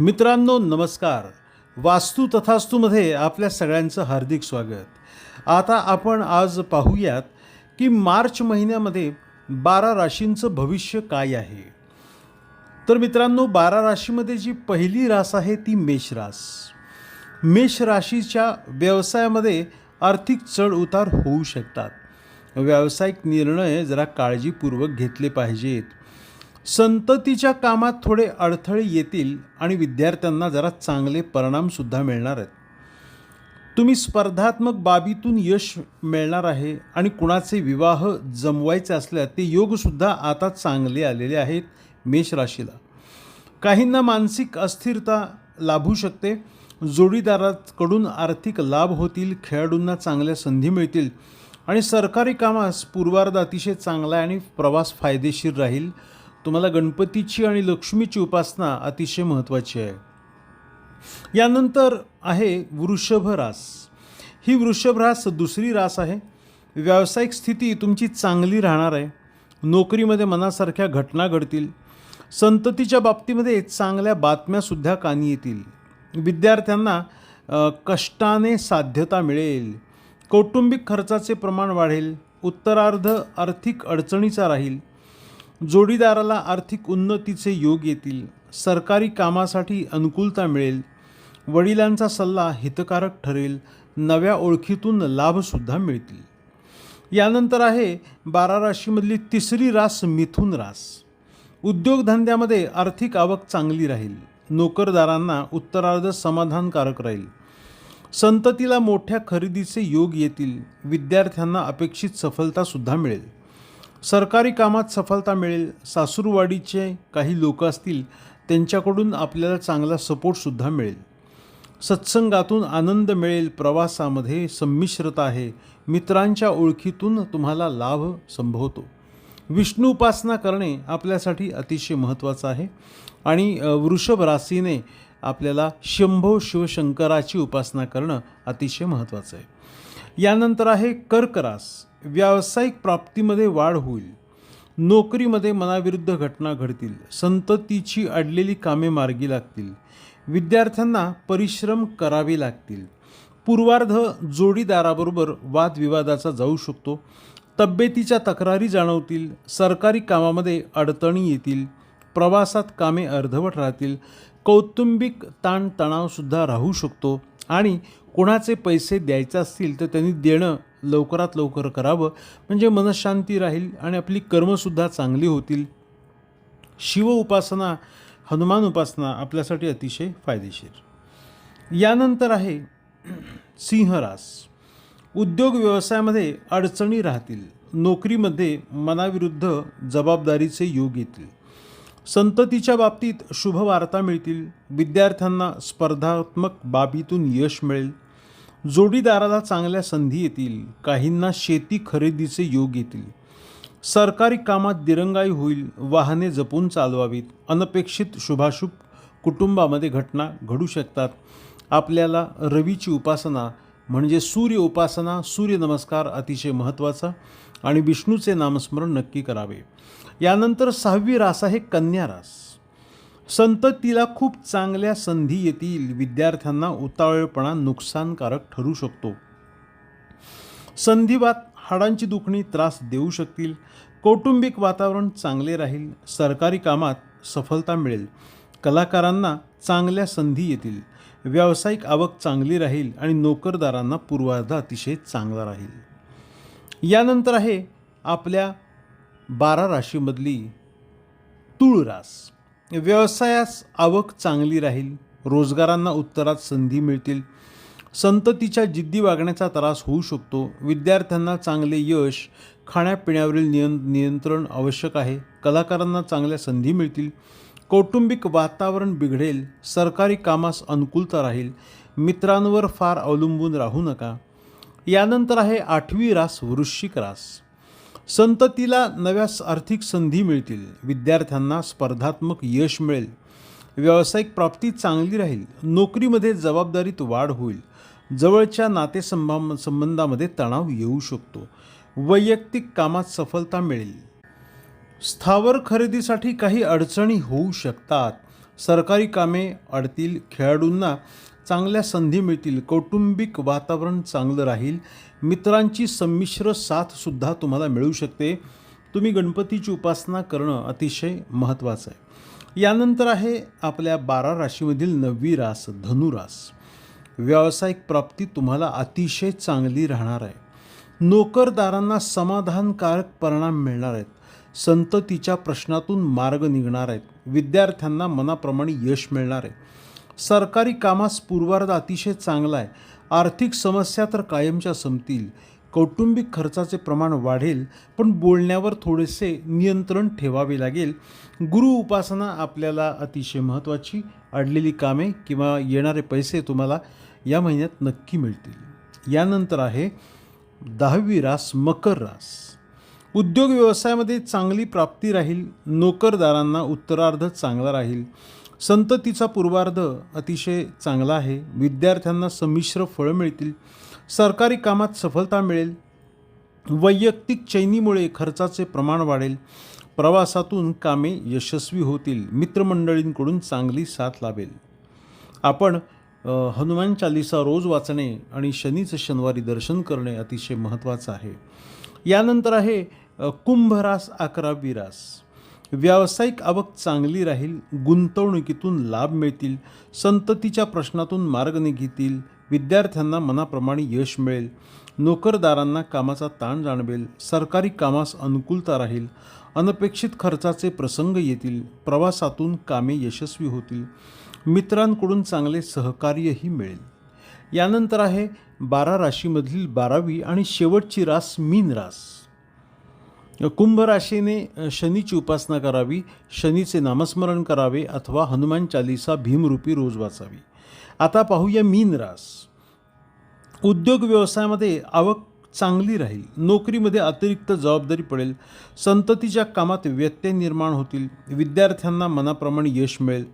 मित्रांनो नमस्कार. वास्तू तथास्तूमध्ये आपल्या सगळ्यांचं हार्दिक स्वागत. आता आपण आज पाहूयात की मार्च महिन्यामध्ये बारा राशींचं भविष्य काय आहे? तर मित्रांनो बारा राशीमध्ये जी पहिली रास आहे ती मेष रास. मेष राशीच्या व्यवसायामध्ये आर्थिक चढ उतार होऊ शकतात. व्यावसायिक निर्णय जरा काळजीपूर्वक घेतले पाहिजेत. संततीच्या कामात थोडे अडथळे येतील आणि विद्यार्थ्यांना जरा चांगले परिणामसुद्धा मिळणार आहेत. तुम्ही स्पर्धात्मक बाबीतून यश मिळणार आहे आणि कुणाचे विवाह जमवायचे असल्या ते योगसुद्धा आता चांगले आलेले आहेत मेष राशीला. काहींना मानसिक अस्थिरता लाभू शकते. जोडीदाराकडून आर्थिक लाभ होतील खेळाडूंना चांगल्या संधी मिळतील आणि सरकारी कामास पूर्वार्ध अतिशय चांगला आहे आणि प्रवास फायदेशीर राहील. तुम्हाला गणपतीची आणि लक्ष्मीची उपासना अतिशय महत्त्वाची आहे. यानंतर आहे वृषभ रास ही वृषभ रास दुसरी रास आहे. व्यावसायिक स्थिती तुमची चांगली राहणार आहे. नोकरीमध्ये मनासारख्या घटना घडतील. संततीच्या बाबतीमध्ये चांगल्या बातम्यासुद्धा कानी येतील. विद्यार्थ्यांना कष्टाने साध्यता मिळेल. कौटुंबिक खर्चाचे प्रमाण वाढेल. उत्तरार्ध आर्थिक अडचणीचा राहील. जोडीदाराला आर्थिक उन्नतीचे योग येतील सरकारी कामासाठी अनुकूलता मिळेल वडिलांचा सल्ला हितकारक ठरेल नव्या ओळखीतून लाभसुद्धा मिळतील. यानंतर आहे बारा राशीमधली तिसरी रास मिथुन रास. उद्योगधंद्यामध्ये आर्थिक आवक चांगली राहील नोकरदारांना उत्तरार्ध समाधानकारक राहील. संततीला मोठ्या खरेदीचे योग येतील विद्यार्थ्यांना अपेक्षित सफलतासुद्धा मिळेल. सरकारी कामात सफलता मिळेल सासूरवाडीचे काही लोक असतील त्यांच्याकडून आपल्याला चांगला सपोर्टसुद्धा मिळेल. सत्संगातून आनंद मिळेल प्रवासामध्ये संमिश्रता आहे मित्रांच्या ओळखीतून तुम्हाला लाभ संभवतो. विष्णू उपासना करणे आपल्यासाठी अतिशय महत्त्वाचं आहे. आणि वृषभ राशीने आपल्याला शंभो शिवशंकराची उपासना करणं अतिशय महत्त्वाचं आहे. यानंतर आहे कर्करास. व्यावसायिक प्राप्तीमध्ये वाढ होईल. नोकरीमध्ये मनाविरुद्ध घटना घडतील. संततीची अडलेली कामे मार्गी लागतील. विद्यार्थ्यांना परिश्रम करावे लागतील. पूर्वार्ध जोडीदाराबरोबर वादविवादाचा जाऊ शकतो. तब्येतीच्या तक्रारी जाणवतील. सरकारी कामामध्ये अडचणी येतील. प्रवासात कामे अर्धवट राहतील. कौटुंबिक ताणतणावसुद्धा राहू शकतो आणि कोणाचे पैसे द्यायचे असतील तर त्यांनी देणं लवकरात लवकर करावं. म्हणजे मनशांती राहील आणि आपली कर्मसुद्धा चांगली होतील. शिव उपासना हनुमान उपासना आपल्यासाठी अतिशय फायदेशीर. यानंतर आहे सिंहरास. उद्योग व्यवसायामध्ये अडचणी राहतील. नोकरीमध्ये मनाविरुद्ध जबाबदारीचे योग येतील. संततीच्या बाबतीत शुभ वार्ता मिळतील. विद्यार्थ्यांना स्पर्धात्मक बाबीतून यश मिळेल. जोडीदाराला चांगल्या संधी येतील. काहींना शेती खरेदीचे योग येतील. सरकारी कामात दिरंगाई होईल. वाहने जपून चालवावीत. अनपेक्षित शुभाशुभ कुटुंबामध्ये घटना घडू शकतात. आपल्याला रवीची उपासना म्हणजे सूर्य उपासना सूर्यनमस्कार अतिशय महत्त्वाचा आणि विष्णूचे नामस्मरण नक्की करावे. यानंतर सहावी रास आहे कन्या रास. संततीला खूप चांगल्या संधी येतील. विद्यार्थ्यांना उतावळपणा नुकसानकारक ठरू शकतो. संधिवात हाडांची दुखणी त्रास देऊ शकतील. कौटुंबिक वातावरण चांगले राहील. सरकारी कामात सफलता मिळेल. कलाकारांना चांगल्या संधी येतील. व्यावसायिक आवक चांगली राहील आणि नोकरदारांना पूर्वार्ध अतिशय चांगला राहील. यानंतर आहे आपल्या बारा राशीमधली तुळ रास. व्यवसायास आवक चांगली राहील रोजगारांना उत्तरात संधी मिळतील संततीच्या जिद्दी वागण्याचा त्रास होऊ शकतो विद्यार्थ्यांना चांगले यश खाण्यापिण्यावरील नियं नियंत्रण आवश्यक आहे कलाकारांना चांगल्या संधी मिळतील कौटुंबिक वातावरण बिघडेल सरकारी कामास अनुकूलता राहील मित्रांवर फार अवलंबून राहू नका. यानंतर आहे आठवी रास वृश्चिक रास. संततीला नव्या आर्थिक संधी मिळतील. विद्यार्थ्यांना स्पर्धात्मक यश मिळेल. व्यावसायिक प्राप्ती चांगली राहील. नोकरीमध्ये जबाबदारीत वाढ होईल. जवळच्या नातेसंबा संबंधामध्ये तणाव येऊ शकतो. वैयक्तिक कामात सफलता मिळेल. स्थावर खरेदीसाठी काही अडचणी होऊ शकतात. सरकारी कामे अडतील खेळाडूंना चांगल्या संधी मिळतील कौटुंबिक वातावरण चांगलं राहील मित्रांची संमिश्र साथसुद्धा तुम्हाला मिळू शकते. तुम्ही गणपतीची उपासना करणं अतिशय महत्त्वाचं आहे. यानंतर आहे आपल्या बारा राशीमधील नववी रास धनुरास. व्यावसायिक प्राप्ती तुम्हाला अतिशय चांगली राहणार आहे. नोकरदारांना समाधानकारक परिणाम मिळणार आहेत. संततीच्या प्रश्नातून मार्ग निघणार आहेत. विद्यार्थ्यांना मनाप्रमाणे यश मिळणार आहे. सरकारी कामास पूर्वार्ध अतिशय चांगला आहे. आर्थिक समस्या तर कायमच्या संपतील. कौटुंबिक खर्चाचे प्रमाण वाढेल पण बोलण्यावर थोडेसे नियंत्रण ठेवावे लागेल. गुरु उपासना आपल्याला अतिशय महत्त्वाची अडलेली कामे किंवा येणारे पैसे तुम्हाला या महिन्यात नक्की मिळतील. यानंतर आहे दहावी रास मकर रास. उद्योग व्यवसायामध्ये चांगली प्राप्ती राहील नोकरदारांना उत्तरार्ध चांगला राहील. संततीचा पूर्वार्ध अतिशय चांगला आहे. विद्यार्थ्यांना संमिश्र फळं मिळतील. सरकारी कामात सफलता मिळेल. वैयक्तिक चैनीमुळे खर्चाचे प्रमाण वाढेल. प्रवासातून कामे यशस्वी होतील. मित्रमंडळींकडून चांगली साथ लाभेल. आपण हनुमान चालिसा रोज वाचणे आणि शनीचं शनिवारी दर्शन करणे अतिशय महत्त्वाचं आहे. यानंतर आहे कुंभरास अकरावी रास व्यावसायिक आवक चांगली राहील गुंतवणुकीतून लाभ मिळतील संततीच्या प्रश्नातून मार्ग निघतील विद्यार्थ्यांना मनाप्रमाणे यश मिळेल नोकरदारांना कामाचा ताण जाणवेल सरकारी कामास अनुकूलता राहील अनपेक्षित खर्चाचे प्रसंग येतील प्रवासातून कामे यशस्वी होतील मित्रांकडून चांगले सहकार्यही मिळेल. यानंतर आहे बारा राशीमधील बारावी आणि शेवटची रास मीन रास. कुंभ राशीने शनीची उपासना करावी शनीचे नामस्मरण करावे अथवा हनुमान चालिसा भीमरूपी रोज वाचावी. आता पाहूया मीन रास. उद्योग व्यवसायामध्ये आवक चांगली राहील नोकरीमध्ये अतिरिक्त जबाबदारी पडेल संततीच्या कामात व्यत्यय निर्माण होतील विद्यार्थ्यांना मनाप्रमाणे यश मिळेल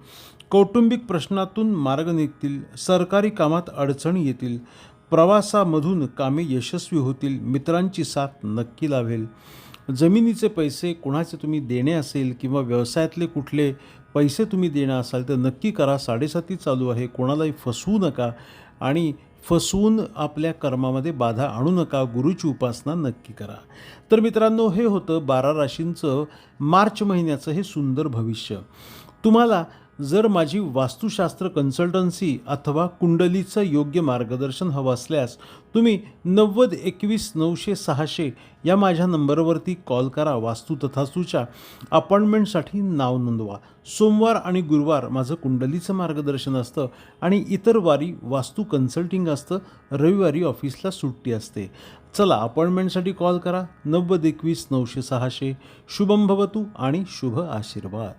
कौटुंबिक प्रश्नातून मार्ग निघतील सरकारी कामात अडचणी येतील प्रवासामधून कामे यशस्वी होतील मित्रांची साथ नक्की लाभेल. जमिनीचे पैसे कोणाचे तुम्ही देणे असेल किंवा व्यवसायातले कुठले पैसे तुम्ही देणं असाल तर नक्की करा. साडेसाती चालू आहे. कोणालाही फसवू नका आणि फसवून आपल्या कर्मामध्ये बाधा आणू नका. गुरुची उपासना नक्की करा. तर मित्रांनो हे होतं बारा राशींचं मार्च महिन्याचं हे सुंदर भविष्य. तुम्हाला जर माझी वास्तुशास्त्र कन्सल्टन्सी अथवा कुंडलीचं योग्य मार्गदर्शन हवं असल्यास तुम्ही नव्वद एकवीस नऊशे सहाशे या माझ्या नंबरवरती कॉल करा. वास्तू तथास्तूच्या अपॉइंटमेंटसाठी नाव नोंदवा. सोमवार आणि गुरुवार माझं कुंडलीचं मार्गदर्शन असतं आणि इतर वारी वास्तू कन्सल्टिंग असतं. रविवारी ऑफिसला सुट्टी असते. चला अपॉइंटमेंटसाठी कॉल करा. नव्वद एकवीस नऊशे सहाशे. शुभम भवतू आणि शुभ आशीर्वाद.